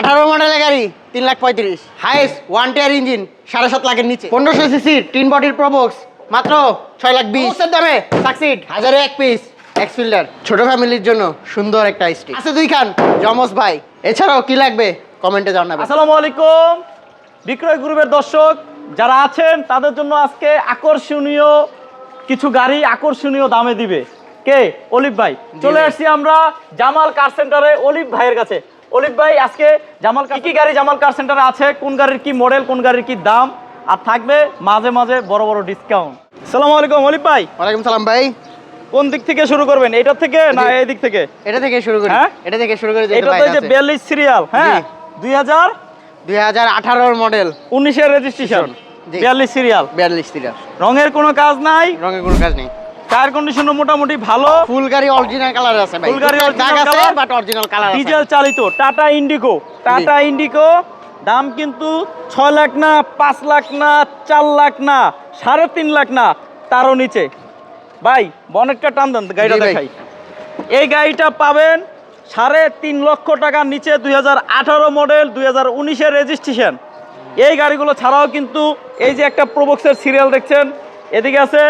আঠারো মডেলের গাড়ি তিন লাখ পঁয়ত্রিশ। হাইস্ট ওয়ান টিয়ার ইঞ্জিন সাড়ে সাত লাখের নিচে। পনেরোশো সিসি টিন বডির প্রবক্স মাত্র ছয় লাখ বিশ। দামে। সাকসিড হাজারে এক পিস এক্স ফিল্ডার ছোট ফ্যামিলির জন্য সুন্দর একটা স্টিক আছে দুই খান জমস ভাই। এছাড়াও কি লাগবে? কমেন্টে জানাবেন। আসসালামু আলাইকুম। বিক্রয় গ্রুপের দর্শক যারা আছেন তাদের জন্য আজকে আকর্ষণীয় কিছু গাড়ি আকর্ষণীয় দামে দিবে। কে? অলিভ ভাই। চলে আসছি আমরা জামাল কার সেন্টারে অলিভ ভাইয়ের কাছে। অলিভ ভাই আজকে জামাল কি কি গাড়ি জামাল কার সেন্টারে আছে? কোন গাড়ির কি মডেল কোন গাড়ির কি দাম? আর থাকবে মাঝে মাঝে বড় বড় ডিসকাউন্ট সালামু আলাইকুম অলিভ ভাই। ওয়ালাইকুম সালাম ভাই। কোন দিক থেকে শুরু করবেন? এটার থেকে না এই দিক থেকে? এটা থেকে শুরু করি। হ্যাঁ? এটা থেকে শুরু করে এটা তো এই যে বিয়াল্লিশ সিরিয়াল হ্যাঁ? জি। দুই হাজার দুই হাজার আঠারোর মডেল উনিশের রেজিস্ট্রেশন জি। বিয়াল্লিশ সিরিয়াল বিয়াল্লিশ সিটার রঙের কোনো কাজ নাই? রঙের কোনো কাজ নেই। টায়ার কন্ডিশনও মোটামুটি ভালো। ফুল গাড়ি অরিজিনাল কালার আছে ভাই। Full গাড়ি দাগ আছে বাট অরিজিনাল কালার আছে। ডিজেল চালিত টাটা ইন্ডিগো টাটা ইন্ডিগো দাম কিন্তু ছয় লাখ না পাঁচ লাখ না চার লাখ না সাড়ে তিন লাখ না তারও নিচে। ভাই বনেটটা টান দেন গাড়িটা দেখাই। এই গাড়িটা পাবেন সাড়ে তিন লক্ষ টাকার নিচে দুই হাজার আঠারো মডেল দুই হাজার উনিশের রেজিস্ট্রেশন এই গাড়িগুলো ছাড়াও কিন্তু এই যে একটা প্রোবক্সের সিরিয়াল দেখছেন এদিকে আছে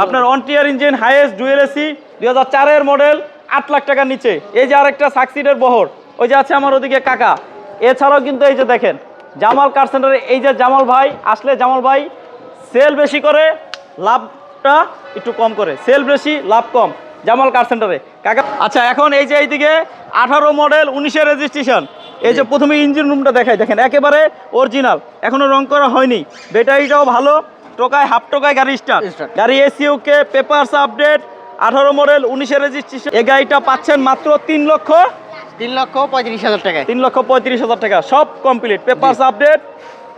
আপনার অনটিয়ার ইঞ্জিন হাইয়েস্ট ডুয়েল এসি দুই হাজার চারের মডেল আট লাখ টাকার নিচে। এই যে আরেকটা সাকসিডের বহর ওই যে আছে আমার ওদিকে কাকা। এছাড়াও কিন্তু এই যে দেখেন জামাল কার সেন্টারে এই যে জামাল ভাই আসলে জামাল ভাই সেল বেশি করে লাভটা একটু কম করে। সেল বেশি লাভ কম জামাল কার সেন্টারে কাকা আচ্ছা এখন এই যে এইদিকে আঠারো মডেল উনিশের রেজিস্ট্রেশন এই যে প্রথমে ইঞ্জিন রুমটা দেখাই দেখেন একেবারে অরিজিনাল এখনও রং করা হয়নি। ব্যাটারিটাও ভালো। টোকায় হাফ টোকায় গাড়ি স্টার্ট গাড়ি এসি ওকে পেপারস আপডেট আঠারো মডেল উনিশের রেজিস্ট্রেশন এই গাড়িটা পাচ্ছেন মাত্র তিন লক্ষ তিন লক্ষ পঁয়ত্রিশ হাজার টাকায়। তিন লক্ষ পঁয়ত্রিশ হাজার টাকা। সব কমপ্লিট পেপারস আপডেট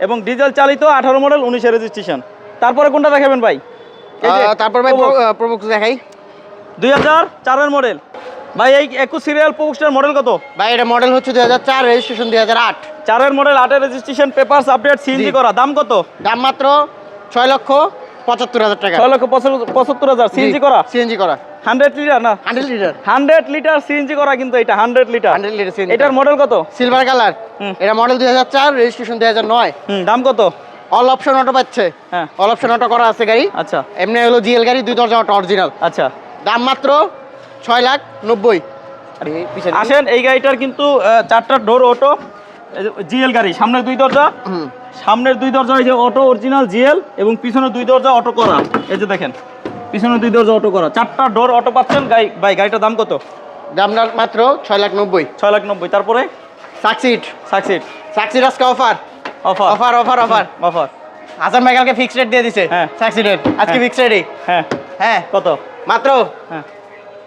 এবং ডিজেল চালিত আঠারো মডেল উনিশের রেজিস্ট্রেশন তারপরে কোনটা দেখাবেন ভাই? তারপর ভাই প্রবক্স দেখাই। দুই হাজার চারের মডেল ভাই এই একুশ সিরিয়াল পোস্টের মডেল কত? ভাই এটা মডেল হচ্ছে দুই হাজার চার রেজিস্ট্রেশন দুই হাজার আট। চারের মডেল আটের রেজিস্ট্রেশন পেপারস আপডেট সিএনজি। করা। দাম কত? দাম মাত্র ছয় লক্ষ পঁচাত্তর হাজার টাকা। ছয় লক্ষ পঁচাত্তর- হাজার সিএনজি করা? সিএনজি করা। হান্ড্রেড লিটার না? Hundred litre. Hundred litre CNG করা কিন্তু এটা hundred litre. Hundred litre CNG এটার মডেল কত? সিলভার কালার এটা মডেল দুই হাজার চার রেজিস্ট্রেশন দুই হাজার নয়। দাম কত? অল অপশন অটো পাচ্ছে। হ্যাঁ। অল অপশন অটো করা আছে গাড়ি। আচ্ছা। এমনি হলো জিএল গাড়ি দুই দরজা অটো অরিজিনাল আচ্ছা। দাম মাত্র ছয় লাখ নব্বই। আসেন এই গাড়িটার কিন্তু চারটা ডোর অটো জিএল গাড়ি সামনের দুই দরজা? সামনের দুই দরজা এই যে অটো অরিজিনাল জিএল এবং পিছনের দুই দরজা অটো করা। এই যে দেখেন পিছনের দুই দরজা অটো করা। চারটা ডোর অটো পাচ্ছেন? গাড়ি ভাই গাড়িটার দাম কত? দাম মাত্র ছয় লাখ নব্বই। ছয় লাখ নব্বই। তারপরে? সাকসিড। সাকসিড। সাকসিড আজকে offer. Offer. Offer offer offer. Offer. Hasan ভাই কালকে ফিক্সড রেট দিয়ে দিছে। হ্যাঁ। সাকসিডের। আজকে হ্যাঁ। ফিক্সড রেটই হ্যাঁ। হ্যাঁ। কত? মাত্র? হ্যাঁ।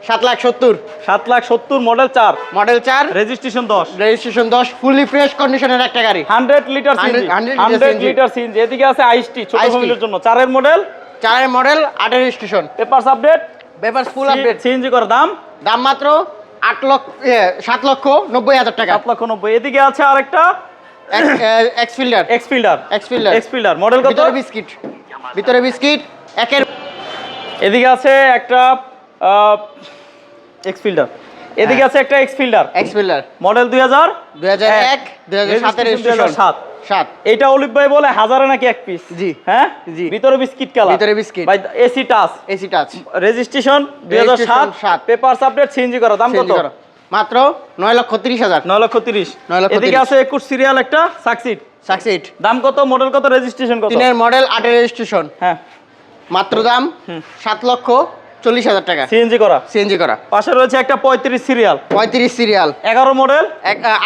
সাত লাখ সত্তর। সাত লাখ সত্তর মডেল চার। মডেল চার। রেজিস্ট্রেশন দশ। রেজিস্ট্রেশন দশ ফুললি ফ্রেশ কন্ডিশনের একটা গাড়ি। Hundred litre 100 CNG. 100 liter hundred litre CNG. এদিকে আছে আইসটি ছোট ফ্যামিলির জন্য। চারের মডেল চারের মডেল আটের registration papers update paper full update CNG করার দাম? দাম মাত্র আট লক্ষ সাত লক্ষ নব্বই হাজার টাকা। সাত লক্ষ নব্বই। এদিকে আছে আরেকটা। X Fielder X Fielder X Fielder X Fielder model কত? বিস্কিট। ভিতরে বিস্কিট একের এদিকে আছে একটা এক্স ফিল্ডার এদিকে আছে একটা X Fielder X Fielder model দুই হাজার দুই হাজার এক দুই হাজার সাতের Registration রেজিস্ট্রেশন 2007 সাত। এটা অলিভ ভাই বলে হাজারে নাকি এক পিস জি। হ্যাঁ? জি। ভিতরে বিস্কিট কালার ভিতরে biscuit। ভাই AC touch AC touch registration দুই হাজার সাত 2007 পেপারস আপডেট সিএনজি করা। দাম কত? মাত্র নয় লক্ষ তিরিশ হাজার। নয় লক্ষ তিরিশ। নয় লক্ষ এদিকে আছে একুশ সিরিয়াল একটা সাকসিড সাকসিড দাম কত? মডেল কত? রেজিস্ট্রেশন কত? তিনের মডেল আটের রেজিস্ট্রেশন হ্যাঁ। মাত্র দাম হুম। সাত লক্ষ চল্লিশ হাজার টাকা। সিএনজি করা? সিএনজি করা। পাশে রয়েছে একটা পঁয়ত্রিশ সিরিয়াল। পঁয়ত্রিশ সিরিয়াল। এগারো মডেল?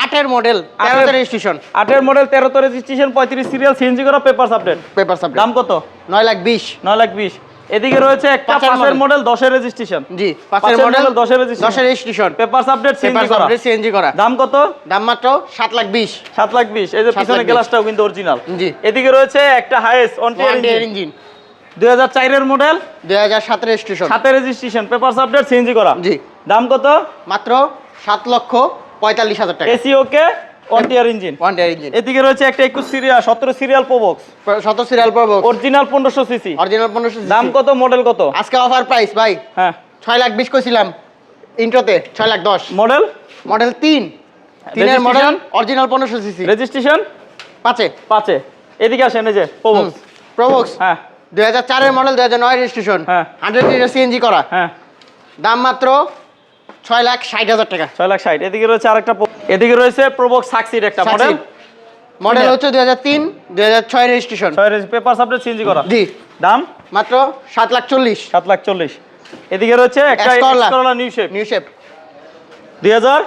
আটের মডেল তেরোতে রেজিস্ট্রেশন আটের মডেল তেরোতে রেজিস্ট্রেশন পঁয়ত্রিশ সিরিয়াল সিএনজি করা পেপারস আপডেট পেপার সাবজেক্ট দাম কত? নয় লাখ বিশ। নয় লাখ বিশ। এদিকে রয়েছে একটা পাঁচের। মডেল। রেজিস্ট্রেশন জি পাঁচের model registration papers update paper CNG করা। সাবজেক্ট সিএনজি করা। দাম কত? দাম মাত্র লাখ বিশ। সাত লাখ বিশ। এই যে সাত লাখ পিছনে বিশ। গ্লাসটাও কিন্তু অরিজিনাল জি। এদিকে রয়েছে একটা অন ইঞ্জিন দুই হাজার চারের মডেল দুই হাজার সাত রেজিস্ট্রেশন সাথে রেজিস্ট্রেশন পেপারস আপডেট সিএনজি করা। জি। দাম কত? মাত্র সাত লক্ষ পঁয়তাল্লিশ হাজার টাকা। AC okay on engine one engine এদিকে রয়েছে একটা একুশ সিরিয়াল সতেরো সিরিয়াল প্রবক্স শত সিরিয়াল পাবো অরিজিনাল পনেরোশো সিসি অরিজিনাল পনেরোশো দাম কত মডেল কত? আজকে অফার প্রাইস ভাই। হ্যাঁ। ছয় লাখ বিশ কইছিলাম ইন্ট্রোতে ছয় লাখ দশ। মডেল মডেল তিন। তিনের মডেল অরিজিনাল পনেরোশো সিসি রেজিস্ট্রেশন পাঁচে। পাঁচে। এদিকে আসেন এই যে প্রবক্স প্রবক্স হ্যাঁ। দুই হাজার চারের মডেল দুই হাজার নয় রেজিস্ট্রেশন হ্যাঁ। হান্ড্রেড লিটার সিএনজি করা। হ্যাঁ। দাম মাত্র ছয় লাখ ষাট হাজার টাকা। ছয় লাখ ষাট। এদিকে রয়েছে আরেকটা এদিকে রয়েছে প্রবক্স সাকসিড একটা মডেল মডেল হচ্ছে দুই হাজার তিন দুই হাজার ছয় রেজিস্ট্রেশন ছয় পেপার চেঞ্জ করা। জি। দাম? মাত্র সাত লাখ চল্লিশ। সাত লাখ চল্লিশ। এদিকে রয়েছে একটা নিউ শেপ নিউ শেপ দুই হাজার?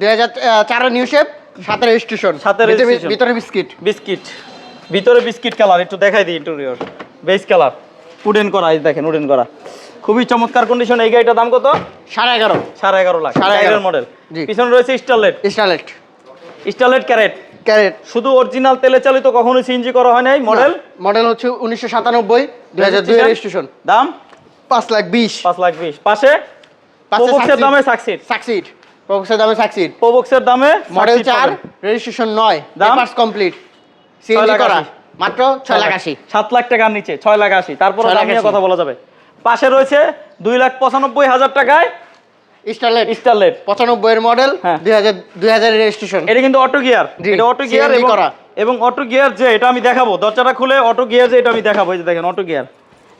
দুই হাজার চারের নিউ শেপ সাতের রেজিস্ট্রেশন সাতের। ভিতরে বিস্কিট। বিস্কিট। ভিতরে বিস্কিট কালার একটু দেখাই দিই ইন্টেরিয়র বেস কালার উডেন করা দেখেন উডেন করা। খুবই চমৎকার কন্ডিশন এই গাড়িটার দাম কত? সাড়ে এগারো। সাড়ে এগারো লাখ। সাড়ে এগারো। মডেল পিছনে রয়েছে Starlet Starlet Starlet Carat Carat শুধু অরিজিনাল তেলে চালিত কখনো সিএনজি করা হয় নাই মডেল মডেল হচ্ছে উনিশশো সাতানব্বই দুই হাজার দুই রেজিস্ট্রেশন দাম? পাঁচ লাখ বিশ। পাঁচ লাখ বিশ। পাশে? প্রবক্সের দামে সাকসিড সাকসিড প্রবক্সের দামে সাকসিড প্রবক্সের দামে মডেল চার রেজিস্ট্রেশন নয়। দাম? কমপ্লিট সিএনজি করা। মাত্র ছয় লাখ আশি। সাত লাখ টাকার নিচে ছয় লাখ আশি। তারপরে। কথা বলা যাবে। পাশে রয়েছে দুই লাখ পঁচানব্বই হাজার টাকায় স্টারলেট। স্টারলেট। পঁচানব্বই এর মডেল। দুই হাজার দুই হাজার রেজিস্ট্রেশন এটা কিন্তু অটো গিয়ার এটা অটো গিয়ার করা। এবং অটো গিয়ার যে এটা আমি দেখাবো। দরজাটা খুলে অটো গিয়ার যে এটা আমি দেখাবো। এই যে দেখেন অটো গিয়ার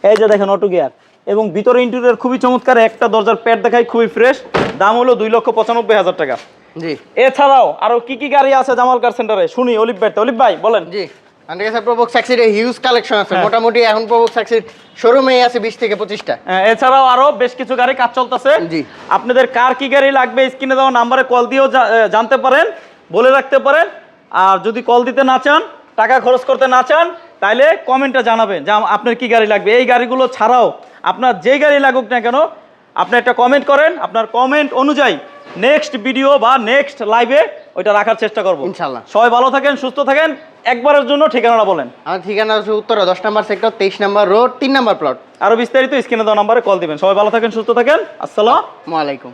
এই যে দেখেন অটো গিয়ার এবং ভিতরে ইন্টেরিয়র খুবই চমৎকার। একটা দরজার প্যাড দেখায় খুবই ফ্রেশ দাম হলো দুই লক্ষ পঁচানব্বই হাজার টাকা। জি। এছাড়াও আরও কি কি গাড়ি আছে জামালকার সেন্টারে শুনি অলিভ ভাই অলিভ ভাই বলেন। জি। আমাদের কাছে প্রবক্স হিউজ কালেকশন আছে। হ্যাঁ। মোটামুটি এখন প্রবক্স সাকসিড শোরুমেই আছে বিশ থেকে পঁচিশটা। হ্যাঁ, এছাড়াও আরও বেশ কিছু গাড়ি কাজ চলতেছে। জি। আপনাদের কার কি গাড়ি লাগবে স্ক্রিনে দেওয়া নাম্বারে কল দিয়েও জানতে পারেন বলে রাখতে পারেন। আর যদি কল দিতে না চান টাকা খরচ করতে না চান তাহলে কমেন্টে জানাবেন যে আপনার কি গাড়ি লাগবে। এই গাড়িগুলো ছাড়াও আপনার যে গাড়ি লাগুক না কেন আপনি একটা কমেন্ট করেন। আপনার কমেন্ট অনুযায়ী নেক্সট ভিডিও বা নেক্সট লাইভে ওইটা রাখার চেষ্টা করব। ইনশাল্লাহ। সবাই ভালো থাকেন সুস্থ থাকেন। একবারের জন্য ঠিকানাটা বলেন। আমার ঠিকানা হচ্ছে উত্তরা দশ নম্বর সেক্টর তেইশ নম্বর রোড তিন নম্বর প্লট। আরও বিস্তারিত স্ক্রিনে দেওয়া নম্বরে কল দিবেন। সবাই ভালো থাকেন সুস্থ থাকেন। আসসালাম। ওয়ালাইকুম